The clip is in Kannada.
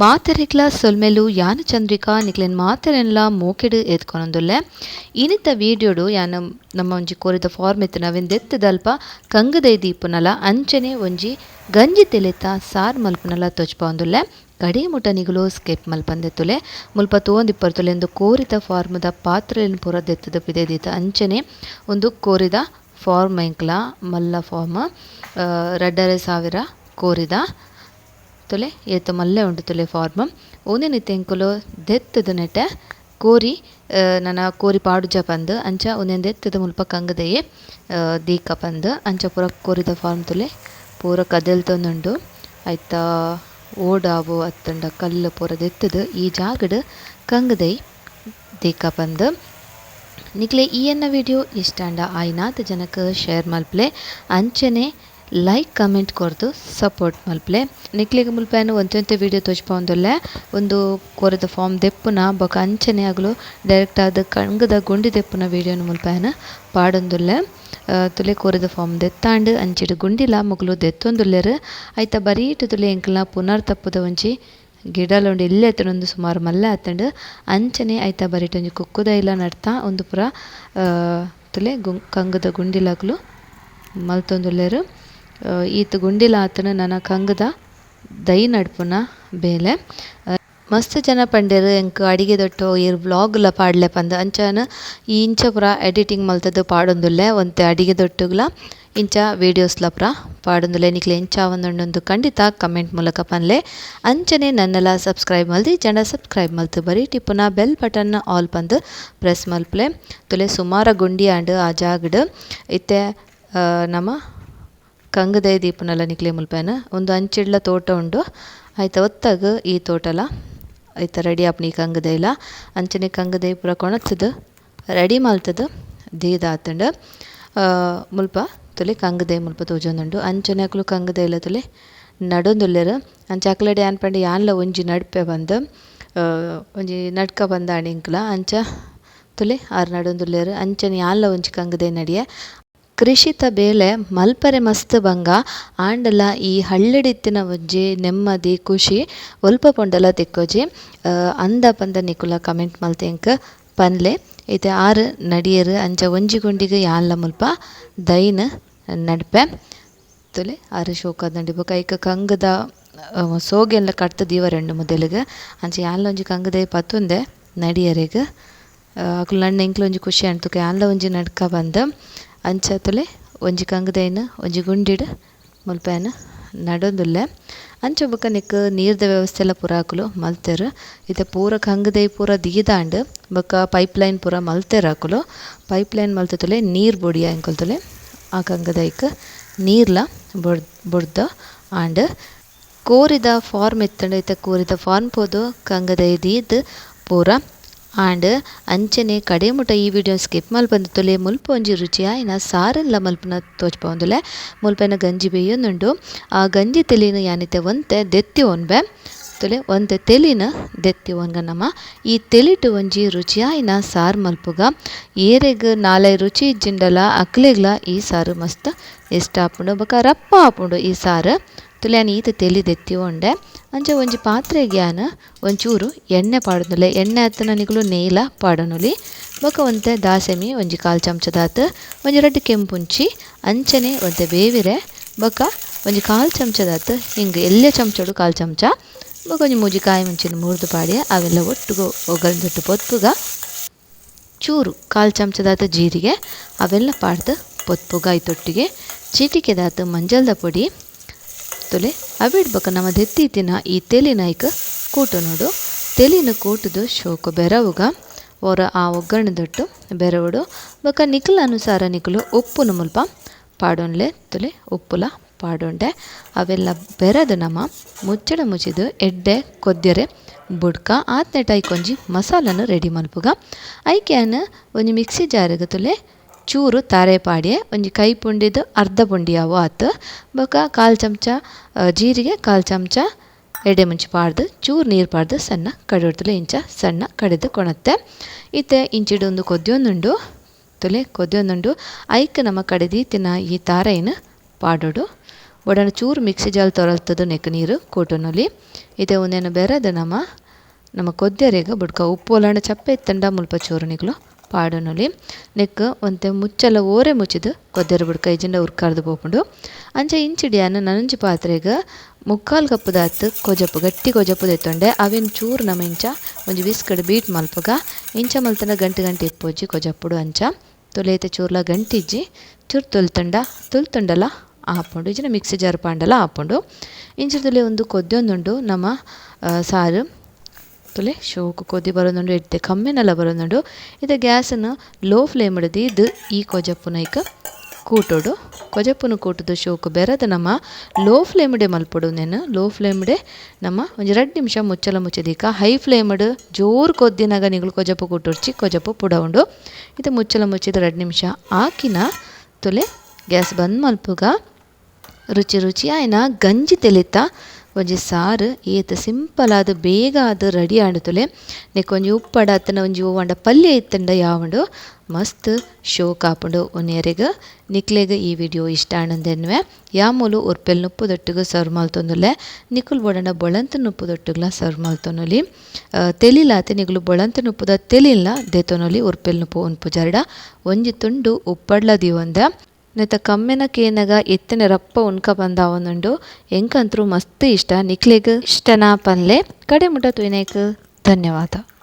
ಮಾತೆರೆಗ್ಲ ಸೊಲ್ಮೆಲು ಯಾನ ಚಂದ್ರಿಕಾ ನಿಕ್ಲೆನ್ ಮಾತೆರೆನ್ಲ ಮೋಕೆಡ್ ಎತ್ಕೊನೊಂದುಲ್ಲೆ ಇನಿತ ವೀಡಿಯೋಡು ಯಾನ ನಮ್ಮ ಒಂಜಿ ಕೊರಿದ ಫಾರ್ಮ್ ಇತ್ತಿನ ಅವೆನ್ ದೆತ್ತದಲ್ಪ ಕಂಗದೈ ದೀಪುನಲ, ಅಂಚನೆ ಒಂಜಿ ಗಂಜಿ ತೆಲೆತ ಸಾರ್ ಮಲ್ಪುನಲ ತೊಜ್ಪಾವೊಂದುಲ್ಲೆ. ಕಡಿ ಮುಟ ನಿಗುಲು ಸ್ಕೆಪ್ ಮಲ್ಪಂದೆತ್ತುಲೆ ಮುಲ್ಪ ತೋಂದಿಪ್ಪರ್ತುಲೆ ಒಂದು ಕೋರಿದ ಫಾರ್ಮದ ಪಾತ್ರೆಲೆನ್ ಪೂರ ದೆತ್ತದ ಪಿದೆದೀತ ಅಂಚನೆ. ಒಂದು ಕೋರಿದ ಫಾರ್ಮ್ ಎಂಕ್ಲ ಮಲ್ಲ ಫಾರ್ಮ್ ರಡ್ಡರೆ ಸಾವಿರ ಕೋರಿದ ತುಲೆ, ಏತ ಮಲ್ಲೆ ಉಂಡು ತುಲೆ ಫಾರ್ಮ್ ಉಂದೆನ್ ಎಂಕುಲು ದೆತ್ತುದು ನೆಟೆ, ಕೋರಿ ನನ ಕೋರಿ ಪಾಡುಜ ಪಂದ್, ಅಂಚ ಉಂದೆನ್ ದೆತ್ತುದು ಮುಲ್ಪ ಕಂಗದೆಯೇ ದೀಕ ಪಂದ್, ಅಂಚ ಪೂರ ಕೋರಿದ ಫಾರ್ಮ್ ತುಲೆ. ಪೂರ ಕದಲ್ತೊಂದುಂಡು ಐತ ಓಡಾವು ಅತ್ತಂಡ ಕಲ್ಲು ಪೂರ ದೆತ್ತದು, ಈ ಜಾಗಡ್ ಕಂಗದೈ ದೀಕ ಪಂದ್. ನಿಕ್ಲೆ ಈ ಎನ್ನ ವಿಡಿಯೋ ಇಷ್ಟ ಅಂಡ ಆಯ್ನಾತ್ ಜನಕ್ ಶೇರ್ ಮಲ್ಪ್ಲೆ. ಅಂಚನೆ ಲೈಕ್ ಕಮೆಂಟ್ ಕೊರ್ದು ಸಪೋರ್ಟ್ ಮಲ್ಪ್ಲೆ. ನಿಕ್ಲೆಗ್ ಮುಲ್ಪೇನು ಒಂತೆ ವಿಡಿಯೋ ತೋಜ್ಪಾವೊಂದುಲ್ಲೆ ಒಂದು ಕೊರೆದ ಫಾರ್ಮ್ ದೆಪ್ಪುನ, ಬೊಕ ಅಂಚನೆ ಆಗಲು ಡೈರೆಕ್ಟ್ ಆದ್ ಕಂಗದ ಗುಂಡಿ ದೆಪ್ಪುನ ವಿಡಿಯೋನು ಮುಲ್ಪೇನ ಪಾಡೊಂದುಲ್ಲೆ ತುಲೆ ಕೊರೆದ ಫಾರ್ಮ್ ದೆತ್ತಾಂಡ್, ಅಂಚಿಡ್ ಗುಂಡಿಲ ಮೊಗ್ಲು ದೆತ್ತೊಂದುಲ್ಲೆರ್. ಐತ ಬರೀಟ್ ತುಲೆ ಎಂಕಲ್ನ ಪುನರ್ ತಪ್ಪುದ ಒಂಜಿ ಗಿಡಲೊಂಡು ಇಲ್ಲೆ ಆತುಂಡು ಸುಮಾರು ಮಲ್ಲ ಆತಂಡು ಅಂಚನೆ ಐತ ಬರಿಟ್ ಒಂಜಿ ಕುಕ್ಕುದ ನಡ್ತಾ ಒಂದು ಪುರ ತುಲೆ ಕಂಗದ ಗುಂಡಿಲಾಗಲು ಮಲ್ತೊಂದುಲ್ಲೆರ್. ಈತ್ ಗುಂಡಿಲ ಆತನ ನನ ಕಂಗದ ದೈ ನಡ್ಪುನ ಬೇಲೆ. ಮಸ್ತ್ ಜನ ಪಂಡೆರ್ ಎಂಕ್ ಅಡಿಗೆ ದೊಟ್ಟು ಇರ್ ವ್ಲಾಗ್ಲ ಪಾಡ್ಲೆ ಪಂದ. ಅಂಚನ ಈ ಇಂಚ ಪುರ ಎಡಿಟಿಂಗ್ ಮಲ್ತದ್ದು ಪಾಡೊಂದುಲ್ಲೆ, ಒಂತೆ ಅಡಿಗೆ ದೊಟ್ಟುಗ್ಲ ಇಂಚ ವೀಡಿಯೋಸ್ಲ ಪುರ ಪಾಡೊಂದುಲ್ಲೆ. ನಿಕ್ಲೆ ಇಂಚ ಒಂದೊಂದೊಂದು ಖಂಡಿತ ಕಮೆಂಟ್ ಮೂಲಕ ಪನ್ಲೆ. ಅಂಚನೆ ನನ್ನಲ ಸಬ್ಸ್ಕ್ರೈಬ್ ಮಲ್ದಿ, ಜನ ಸಬ್ಸ್ಕ್ರೈಬ್ ಮಲ್ತು ಬರೀ, ಟಿಪ್ಪುನ ಬೆಲ್ ಬಟನ್ ಆಲ್ ಪಂದ್ ಪ್ರೆಸ್ ಮಲ್ಪ್ಲೆ. ತುಲೆ ಸುಮಾರ ಗುಂಡಿ ಆಂಡ್ ಆ ಜಾಗಡ್ ಇತ್ತೆ ನಮ ಕಂಗದೈ ದೀಪುನಲ ನಿಕ್ಲೆ ಮುಲ್ಪೇನ. ಒಂದು ಅಂಚಿಡ್ಲ ತೋಟ ಉಂಡು. ಐತ ಒತ್ತಗ್ ಈ ತೋಟಲ. ಐತ ರೆಡಿ ಆಪುನ ಕಂಗದೈಲ. ಅಂಚನೆ ಕಂಗದೈ ಪೂರ ಕೊಣತುದು ರೆಡಿ ಮಾಲ್ತದ. ದೀದ ಆತುಂಡು. ಮುಲ್ಪ ತುಲೆ ಕಂಗದೈ ಮುಲ್ಪ ತೋಜೊಂದುಂಡು. ಅಂಚನೆ ಅಕ್ಲು ಕಂಗದೈಲ ತುಲೆ ನಡೊಂದುಲ್ಲೆರ್. ಅಂಚ ಅಕ್ಲೆಡೆ ಆನ್ ಪಂಡ ಯಾನ್ಲ ಒಂಜಿ ನಡ್ಪೆ ಬಂದ ಒಂಜಿ ನಡ್ಕ ಬಂದ ಅಣಿಂಕ್ಲ ಅಂಚ ತುಲೆ ಆರ್ ನಡೊಂದುಲ್ಲೆರ್. ಅಂಚನೆ ಯಾನ್ಲ ಒಂಜಿ ಕಂಗದೈ ನಡಿಯೆ. ಕೃಷಿತ ಬೇಲೆ ಮಲ್ಪರೆ ಮಸ್ತ್ ಬಂಗ, ಆಂಡಲ, ಈ ಹಳ್ಳಿಡಿತ್ತಿನ ಒಂಜಿ ನೆಮ್ಮದಿ, ಖುಷಿ, ಒಲ್ಪ ಪೊಂಡಲ ತಿಕ್ಕೊಜಿ. ಅಂದ ಪಂದ ನಿಕುಲ ಕಮೆಂಟ್ ಮಲ್ತೆಂಕ್ ಪನ್ಲೆ. ಇತ್ತೆ ಆರ್ ನಡಿಯೆರ್ ಅಂಚ ಒಂಜಿ ಗುಂಡಿಗೆ ಯಾನ್ಲ ಮುಲ್ಪ ದೈನ್ ನಡ್ಪೆ. ತುಲೆ ಆರ್ ಶೋಕಾದ್ ನಡಿ ಬೊಕ ಕಂಗದ ಕಟ್ತ ದೀವ ರೆಂಡು ಮುದೆಲ್ಗ್ ಅಂಚ ಯಾನ್ಲ ಒಂಜಿ ಕಂಗದೈ ಪತ್ತುಂದೆ ನಡಿಯರಿಗೆ. ಅಕುಲು ನನ್ನ ಎಂಕ್ಲ ಒಂಜಿ ಖುಷಿ ಆಂಡ್ ಯಾನ್ಲ ಒಂಜಿ ನಡ್ಕ ಬಂದ್. ಅಂಚ ತುಲೆ ಒಂಜಿ ಕಂಗದೈನ್, ಒಂಜಿ ಗುಂಡಿಡ್, ಮುಲ್ಪೇನ ನಡೊಂದುಲ್ಲೆ. ಅಂಚ ಬೊಕ ನೆಕ್ ನೀರ್ದ ವ್ಯವಸ್ಥೆಲ ಪೂರ ಅಕುಲು ಮಲ್ತೆರ್. ಇತ್ತೆ ಪೂರ ಕಂಗದೈ ಪೂರ ದೀದಾಂಡ್, ಬೊಕ ಪೈಪ್ ಲೈನ್ ಪೂರ ಮಲ್ತೆರ್ ಆಕುಲು ಪೈಪ್ ಲೈನ್ ಮಲ್ತ್ ತುಲೆ ನೀರ್ ಬೊಡಿಯ ಎಂಕಲ್ ತುಲೆ ಆ ಕಂಗದೈಕ್ ನೀರ್ಲ ಬೊಡ್, ಬೊಡ್ದ ಆಂಡ್ ಕೋರಿದ ಫಾರ್ಮ್ ಇತ್ತಂಡ ಇತ್ತೆ ಕೋರಿದ ಫಾರ್ಮ್ ಪೋದು ಕಂಗದೈ ದೀದ್ ಪೂರ ಆಂಡ್ ಅಂಚನೆ ಕಡೆ ಮುಟ ಈ ವಿಡಿಯೋ ಸ್ಕಿಪ್ ಮಲ್ಪಂದು ಮುಲ್ಪ ಒಂಜಿ ರುಚಿಯಾಯಿನ ಸಾರನ್ಲ ಮಲ್ಪನ ತೋಚ್ಪಂದುಲೆ ಮುಲ್ಪನ ಗಂಜಿ ಬೇಯೊಂದುಂಡು. ಆ ಗಂಜಿ ತೆಲಿನ ಯಾನಿತೆ ಒಂತೆ ದೆತ್ತಿ ಒನ್ಬೆ. ತುಲೆ, ಒಂತೆ ತೆಲಿನ ದೆತ್ತಿ ಒನ್ಗ ನಮ್ಮ ಈ ತೆಲಿಟು ಒಂಜಿ ರುಚಿಯಾಯಿನ ಸಾರು ಮಲ್ಪುಗ. ಏರೆಗ್ ನಾಲೆ ರುಚಿ ಇಜ್ಜಿಂಡಲ, ಅಕ್ಲೆಗ್ಲ ಈ ಸಾರು ಮಸ್ತ್ ಇಷ್ಟ ಆಪುಂಡು ಬೊಕ ರಪ್ಪ ಆಪುಂಡು ಈ ಸಾರು. ತುಲೆ ಈತ್ ತೆಲಿ ಉಂಡೆ ಅಂಚ ಒಂಜಿ ಪಾತ್ರೆಗ್ ಯಾನ್ ಒಂಚೂರು ಎಣ್ಣೆ ಪಾಡೊಂದುಲ್ಲೆ ಎಣ್ಣೆ ಅತ್ತುನ ನಿಕುಲು ನೇಯ್ಲ ಪಾಡೊನುಲಿ. ಬೊಕ ಒಂತೆ ದಾಸೆಮಿ, ಒಂಜಿ ಕಾಲ್ ಚಮಚದಾತ್, ಒಂಜಿ ರಡ್ಡ್ ಕೆಂಪುಂಚಿ, ಅಂಚನೆ ಒಂತೆ ಬೇವಿರೆ. ಬೊಕ ಒಂಜಿ ಕಾಲ್ ಚಮಚದಾತ್, ಹಿಂಗ್ ಎಲ್ಲ್ಯ ಚಮಚಡು ಕಾಲ್ ಚಮಚ. ಬೊಕ ಒಂಜಿ ಮೂಜಿ ಕಾಯಿ ಮುಂಚಿನ ಮುರ್ದು ಪಾಡ್ಯೆ, ಅವೆಲ್ಲ ಒಟ್ಟುಗು ಒಗ್ಗರಣೆ ಪೊತ್ಪುಗ. ಚೂರು ಕಾಲ್ ಚಮಚದಾತ್ ಜೀರಿಗೆ, ಅವೆಲ್ಲ ಪಾಡ್ದ್ ಪೊತ್ಪುಗ ಐತೊಟ್ಟಿಗೆ. ಚಿಟಿಕೆದಾತ್ ಮಂಜಲ್ದ ಪೊಡಿ ತುಲೆ ಅವಿಡ್ಬಕ ನಮ್ಮ ನಮ ದೆತ್ತಿತ್ತಿನ ಈ ತೆಲಿನ ಐಕ್ ಕೂಟುನೊಡು ತೆಲಿನ ಕೂಟುದು ಶೋಕು ಬೆರವುಗ. ಒರ ಆ ಒಗ್ಗರಣೆ ದೊಟ್ಟು ಬೆರವುಡು. ಬೊಕ ನಿಖಲ ಅನುಸಾರ ನಿಖಲು ಉಪ್ಪುನು ಮುಲ್ಪ. ಪಾಡೊನ್ಲೆ ತುಲೆ ಉಪ್ಪುಲ ಪಾಡೊಂಡೆ. ಅವೆಲ್ಲ ಬೆರೆದು ನಮ. ಮುಚ್ಚಡ ಮುಚ್ಚಿದು ಎಡ್ಡೆ ಕೊದ್ದರೆ ಬುಡ್ಕ ಆತ್ನೆಟ ಐಕೊಂಜಿ ಮಸಾಲನು ರೆಡಿ ಮಲ್ಪುಗ. ಐಕ್ಯಾನ ಒಂಜಿ ಮಿಕ್ಸಿ ಜಾರಿಗೆ ತುಲೆ ಚೂರು ತಾರೆ ಪಾಡ್ಯೆ, ಒಂಜಿ ಕೈ ಪುಂಡಿದ್ ಅರ್ಧ ಪುಂಡಿ ಅವು ಆತ್. ಬೊಕ ಕಾಲ್ ಚಮಚ ಜೀರಿಗೆ, ಕಾಲ್ ಚಮಚ, ಎಡೆ ಮುಂಚಿ ಪಾಡ್ದ್, ಚೂರು ನೀರು ಪಾಡ್ದ್, ಸಣ್ಣ ಕಡೊಡ್ತುಲೆ ಇಂಚ, ಸಣ್ಣ ಕಡೆದ್ ಕೊಣತ್ತೆ. ಇತ್ತೆ ಇಂಚಿಡ್ ಉಂದು ಕೊದ್ಯೊಂದುಂಡು, ತುಲೆ ಕೊದ್ಯೊಂದುಂಡು, ಐಕ್ ನಮ ತಿನ್ನ ಈ ತಾರೆನ್ ಪಾಡೋಡು. ಒಡನ ಚೂರು ಮಿಕ್ಸಿ ಜಾಲ್ ತೊರಲ್ತದ ನೆಕ್ ನೀರು ಕೂಟುನೊಲಿ ಇತ್ತೆ ಒಂದೇನು ಬೆರೆದ ನಮ್ಮ ನಮ್ಮ ಕೊದ್ದೆರೆಗ ಬುಡ್ಕ ಉಪ್ಪು ಒಲಣ ಚಪ್ಪೆ ಇತ್ತಂಡ ಮುಲ್ಪ ಚೂರು ಪಾಡುನೊಲಿ. ನೆಕ್ ಒಂತೆ ಮುಚ್ಚಲ ಓರೆ ಮುಚ್ಚಿದು ಕೊದ್ದೆರೆ ಬುಡ್ಕ ಇಜಿಂಡ ಉರ್ಕಾರ್ದು ಪೋಪುಂಡು. ಅಂಚ ಇಂಚಿಡಿಯಾನ ನನಂಜಿ ಪಾತ್ರೆಗ್ ಮುಕ್ಕಾಲು ಕಪ್ ದಾತ್ ಕೊಜಪು ಗಟ್ಟಿ ಕೊಜಪು ದೆತ್ತೊಂಡೆ ಅವೆನ್ ಚೂರು ನಮ ಇಂಚ, ಒಂಜಿ ವಿಸ್ಕಡ್ ಬೀಟ್ ಮಲ್ಪಗ. ಇಂಚ ಮಲ್ತನ ಗಂಟೆ ಗಂಟೆ ಇಪ್ಪೊಜ್ಜಿ ಕೊಜಪ್ಪುಡು ಅಂಚ. ತೊಲೆತೆ ಚೂರ್ಲ ಗಂಟಿಜ್ಜಿ, ಚೂರು ತೊಲ್ತಂಡ, ತುಲ್ತುಂಡಲ ಆಪುಂಡು. ಇಜಿನ ಮಿಕ್ಸಿ ಜಾರ್ ಪಾಂಡಲ ಹಾಪುಂಡು ಇಂಚಿರ್ದುಲೆ ಒಂದು ಕೊದ್ದೊಂದುಂಡು ನಮ್ಮ ಸಾರು. ತುಲೆ ಶೋಕು ಕೊದಿ ಬರೋದುಂಡು ಇಡ್ತೆ ಕಮ್ಮಿನೆಲ್ಲ ಬರೋದುಂಡು ಇದು ಗ್ಯಾಸನ್ನು ಲೋ ಫ್ಲೇಮ್ ಇಡದಿ ಇದು ಈ ಕೊಜಪ್ಪುನ ಈಗ ಕೂಟೋಡು. ಕೊಜಪ್ಪನ ಕೂಟದು ಶೋಕು ಬೆರದ ನಮ್ಮ ಲೋ ಫ್ಲೇಮ್ಡೆ ಮಲ್ಪಡು ನೆನು. ಲೋ ಫ್ಲೇಮ್ಡೆ ನಮ್ಮ ಒಂದು ಎರಡು ನಿಮಿಷ ಮುಚ್ಚಲ ಮುಚ್ಚದೀಕ ಹೈ ಫ್ಲೇಮ್ಡ್ ಜೋರು ಕೊದ್ದಿನಾಗ ನಿಗಳು ಕೊಜಪ್ಪು ಕೂಟುರ್ಚಿ ಕೊಜಪ್ಪು ಪುಡ ಉಂಡು ಇದು ಮುಚ್ಚಲ ಮುಚ್ಚಿದ ಎರಡು ನಿಮಿಷ ಆಕಿನ ತುಲೆ ಗ್ಯಾಸ್ ಬಂದ್ ಮಲ್ಪುಗ ರುಚಿ ರುಚಿ ಆಯ್ನ ಗಂಜಿ ತೆಲಿತ ಒಂಜಿ ಸಾರು, ಏತ್ ಸಿಂಪಲ್ ಆದ್ ಬೇಗ ಆದ್ ರೆಡಿ ಆಂಡುತುಲೆ ನೆಕ್ ಒಂಜಿ ಉಪ್ಪಡ ಅತ್ತನ ಒಂಜಿ ಹೂವಂಡ ಪಲ್ಯ ಇತ್ತಂಡ ಯಾವಂಡು ಮಸ್ತ್ ಶೋ ಕಾಪುಂಡು ಒನ್ನೆರೆಗ್ ನಿಕ್ಲೆಗ್ ಈ ವಿಡಿಯೋ ಇಷ್ಟ ಆಂಡಂದೆನ್ವೆ ಯಾಮೂಲು ಉರ್ಪೆಲ್ ನುಪ್ಪುದೊಟ್ಟಿಗೆ ಸರ್ವ್ ಮಲ್ತೊಂದುಲ್ಲೆ. ನಿಕುಲ್ ಬೊಡಂಡ ಬೊಳಂತ ನುಪ್ಪುದೊಟ್ಟಿಗ್ಲ ಸರ್ವ್ ಮಲ್ತೊನೊಲಿ ತೆಲಿಲಾತೆ ನಿಗುಲು ಬೊಳಂತ ನುಪ್ಪುದ ತೆಲಿಲ್ಲ ದೇತೊನೊಲಿ ಉರ್ಪೆಲ್ ನುಪ್ಪು ಉನ್ಪು ಜರಡ ಒಂಜಿ ತುಂಡು ಉಪ್ಪಡ್ಲ ದಿವಂದ ನೆತ್ತ ಕಮ್ಮೆನ ಕೇನಗ ಎತ್ತಿನ ರಪ್ಪ ಉಣ್ಕ ಬಂದಾವೊಂದುಂಡು ಎಂಕಂತರೂ ಮಸ್ತ್ ಇಷ್ಟ. ನಿಕ್ಲೆಗ್ ಇಷ್ಟನ ಪನ್ಲೆ. ಕಡೆ ಮುಟ್ಟ ತುಯ್ನೇಕ್. ಧನ್ಯವಾದ.